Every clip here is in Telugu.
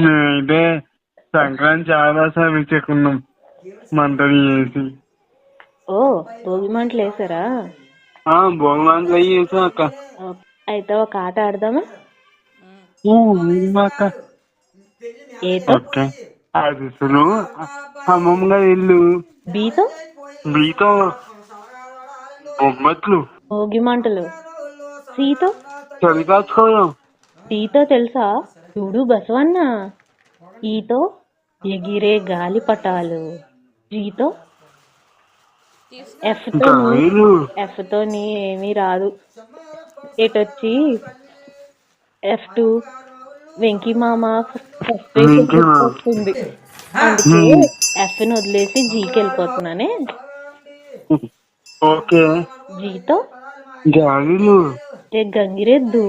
మేమైతే సంక్రాంతి చాలా సార్లు చెక్కున్నాం మంటలు చేసి. ఓ భోగి మంటలు వేసారా? ఆ భోగమంటలు అవి చేసాం అక్క. అయితే ఒక ఆట ఆడదామా? అక్క. ఓకే. అది అమ్మమ్మ గారి ఇల్లు. బీతో మీతో బొమ్మట్లు. భోగి మంటలు. సీతో? చలి కాచుకోవడం టీతో తెలుసా? చూడు బసవన్న. ఈతో ఎగిరే గాలిపటాలు జీతో ఎఫ్తో ఎఫ్తో నీ ఏమీ రాదు. ఎటొచ్చి? ఎఫ్ టూ వెంకీ మామ ఫస్ట్ వెంకీ మామ. వస్తుంది. అందుకే ఎఫ్ని వదిలేసి జీకి వెళ్ళిపోతున్నానే. ఓకే. జీతో? ఏ గంగిరెద్దు?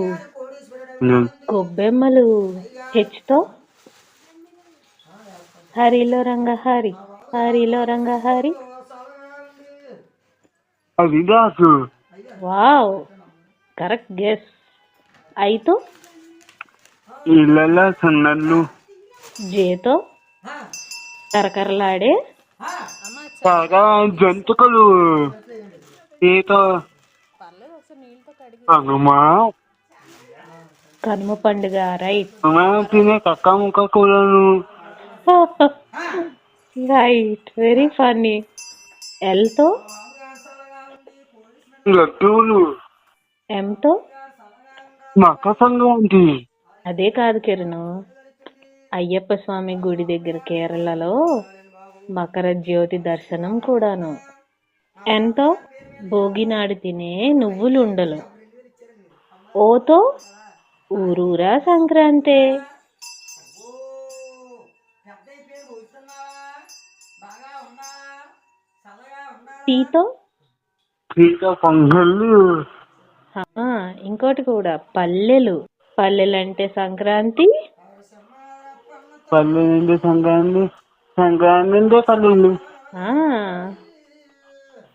గొబ్బెమ్మలు? హెచ్తో? హరిలో రంగ హరి హరిలో Ranga Hari wow correct guess. ఐతో? ఇళ్ళల్లో సన్నళ్ళు జేతో? కరకరలాడే? కనుమ? పండుగ రైట్. తినే కక్క ముక్క కూరలు. Right very funny. ఎల్తో? లడ్డూలు. ఎంతో? మకర సంక్రాంతి అదే కాదు కిరణ్. అయ్యప్ప స్వామి గుడి దగ్గర కేరళలో మకర జ్యోతి దర్శనం కూడాను. ఎంతో? భోగినాడు తినే నువ్వులుండలు. ఓతో ఊరూరా సంక్రాంతి. టీతో ఇంకోటి కూడా పల్లెలు. పల్లెలు అంటే సంక్రాంతి. పల్లె నుండి సంక్రాంతి సంక్రాంతి పల్లెలు.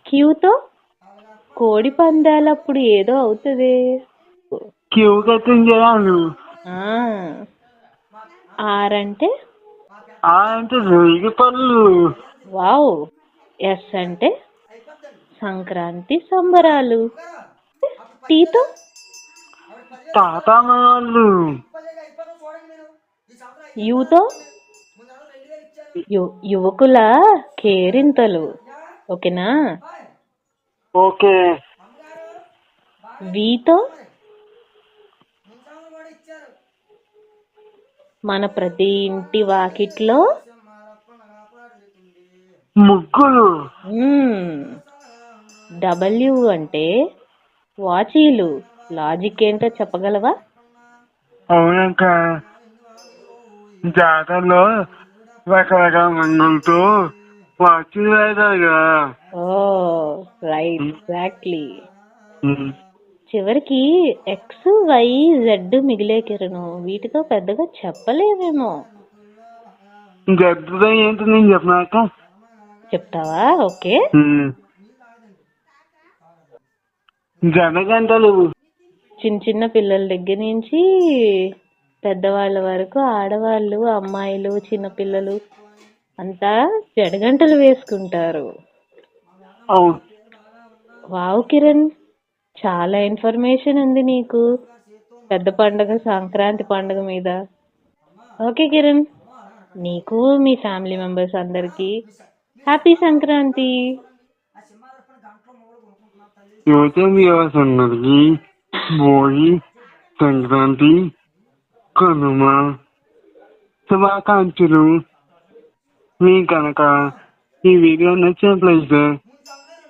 క్యూతో? కోడి పందాలప్పుడు ఏదో అవుతుంది. క్యూ కట్టించారు ఆ. ఆర్ అంటే ఆ అంటే రేగి పళ్ళు. వావ్. ఎస్ అంటే? సంక్రాంతి సంబరాలు. టీతో? తాత వాళ్ళు యూతో? యు- యువకుల కేరింతలు. ఓకేనా? ఓకే. వీతో మన ప్రతి ఇంటి వాకిట్లో ముగ్గులు. డబ్ల్యూ అంటే వాచీలు. లాజిక్ ఏంటో చెప్పగలవా? అవునక్క జాతరలో రకరకాల వచ్చి వేదాగా ఓ. రైట్ ఎగ్జాక్ట్లీ చివరికి ఎక్స్ వై జెడ్ మిగిలే కిరణు వీటితో పెద్దగా చెప్పలేమేమో జడ్డుతో ఏంటి నేను చెప్పినాక చెప్తావా? ఓకే. జనగంటలు చిన్న చిన్న పిల్లల దగ్గర నుంచి పెద్దవాళ్ళ వరకు ఆడవాళ్ళు అమ్మాయిలు చిన్న పిల్లలు అంతా జడగంటలు వేసుకుంటారు. అవును. వావ్ కిరణ్. చాలా ఇన్ఫర్మేషన్ ఉంది నీకు. పెద్ద పండుగ సంక్రాంతి పండుగ మీద. ఓకే కిరణ్. నీకు మీ ఫ్యామిలీ మెంబర్స్ అందరికి హ్యాపీ సంక్రాంతి. యువత వ్యవసాయానికి భోగి సంక్రాంతి కనుమ శుభాకాంక్షలు. మీ కనుక ఈ వీడియో నచ్చినట్లయితే